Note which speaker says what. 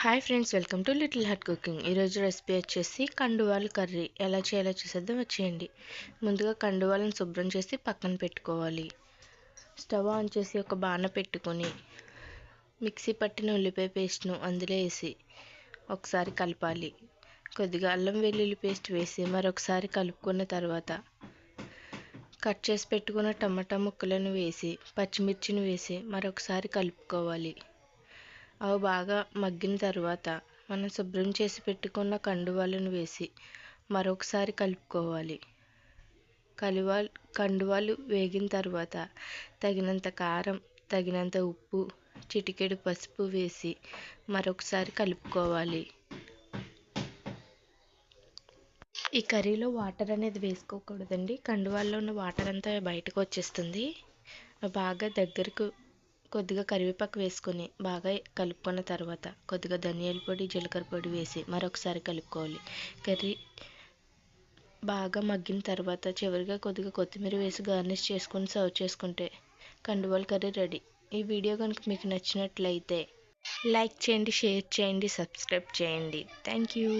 Speaker 1: Hi friends welcome to little hut cooking. ఈరోజు recipe వచ్చేసి కండువాలు కర్రీ. ఎలా చేయాలో చేసేద్దాం వచ్చేయండి. ముందుగా కండువాలను శుభ్రం చేసి పక్కన పెట్టుకోవాలి. స్టవ్ ఆన్ చేసి ఒక బాణ పెట్టుకొని మిక్సీ పట్టిన ఉల్లిపాయ పేస్ట్ను అందులో వేసి ఒకసారి కలపాలి. కొద్దిగా అల్లం వెల్లుల్లి పేస్ట్ వేసి మరొకసారి కలుపుకున్న తర్వాత కట్ చేసి పెట్టుకున్న టమాటా ముక్కలను వేసి పచ్చిమిర్చిని వేసి మరొకసారి కలుపుకోవాలి. అవి బాగా మగ్గిన తర్వాత మనం శుభ్రం చేసి పెట్టుకున్న కండువాలను వేసి మరొకసారి కలుపుకోవాలి. కలువా కండువాలు వేగిన తర్వాత తగినంత కారం తగినంత ఉప్పు చిటికెడు పసుపు వేసి మరొకసారి కలుపుకోవాలి. ఈ కర్రీలో వాటర్ అనేది వేసుకోకూడదండి. కండువాల్లో ఉన్న వాటర్ అంతా బయటకు వచ్చేస్తుంది. బాగా దగ్గరకు కొద్దిగా కరివేపాకు వేసుకొని బాగా కలుపుకున్న తర్వాత కొద్దిగా ధనియాల పొడి జీలకర్ర పొడి వేసి మరొకసారి కలుపుకోవాలి. కర్రీ బాగా మగ్గిన తర్వాత చివరిగా కొద్దిగా కొత్తిమీర వేసి గార్నిష్ చేసుకొని సర్వ్ చేసుకుంటే కండువాల కర్రీ రెడీ. ఈ వీడియో కనుక మీకు నచ్చినట్లయితే లైక్ చేయండి షేర్ చేయండి సబ్స్క్రైబ్ చేయండి. Thank you.